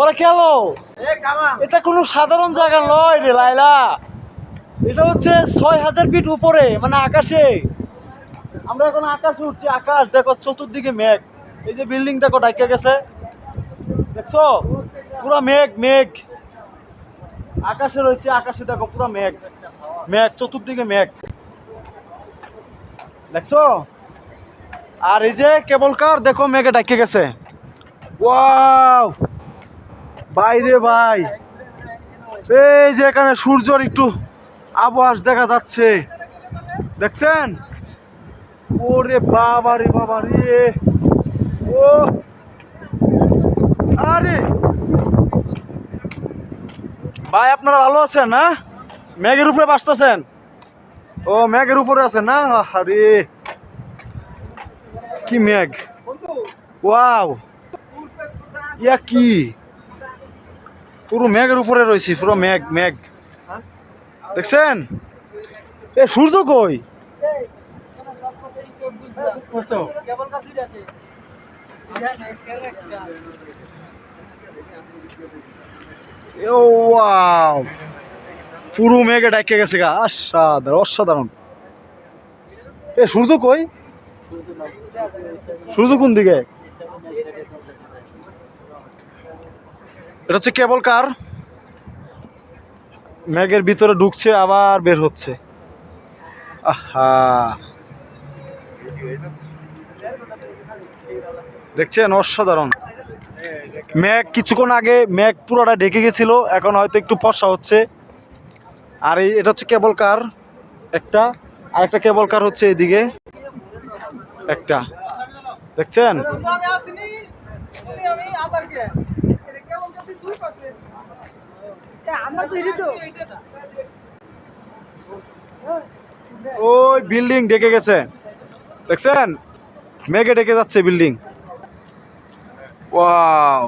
ওরা কেন? এটা কোনো সাধারণ জায়গা নয় রে লাইলা এটা হচ্ছে ছয় হাজার ফিট উপরে মানে আকাশে। আমরা এখন আকাশে উঠছি আকাশ দেখো চতুর্দিকে মেঘ। এই যে বিল্ডিং দেখো ডাইকা গেছে। দেখছ? পুরো মেঘ মেঘ। আকাশে রয়েছে আকাশে দেখো পুরো মেঘ। মেঘ চতুর্দিকে মেঘ। দেখছ? আর এই যে কেবল কার দেখো মেঘে ডাইকে গেছে। ওয়াও! বাইরে ভাই। এই যে এখানে সূর্যর একটু আবহাওয়া দেখা যাচ্ছে। দেখছেন? ওরে বাবা রে বাবা রে। ও। আরে। ভাই, আপনারা ভালো আছেন না মেঘের উপরে বাসতেছেন? ও, মেঘের উপরে আছেন না? আরে কি মেঘ? ওয়াও। ইয়া কি? পুরো মেঘের উপরে রয়েছি, পুরো মেঘ মেঘ। দেখছেন? এ, সূর্য কই? পুরো মেঘে ডাকে গেছে গা অসাধারণ অসাধারণ। এ, সূর্য কই? সূর্য কোন দিকে? এটা হচ্ছে কেবল কার? মেঘের ভিতরে ঢুকছে, আবার বের হচ্ছে। আহা। দেখছেন? অসাধারণ। মেঘ কিছুক্ষণ আগে মেঘ পুরোটা ঢেকে গেছিল, এখন হয়তো একটু ফর্সা হচ্ছে। আর এই এটা হচ্ছে কেবল কার? একটা। আর একটা কেবল কার হচ্ছে এদিকে। একটা। দেখছেন? আমি আসিনি। আমি আদার কে কেমন যদি দুই পাশে। আমার তো তো। ওই বিল্ডিং ডেকে গেছে। দেখছেন? মেঘে ডেকে যাচ্ছে বিল্ডিং। ওয়াও।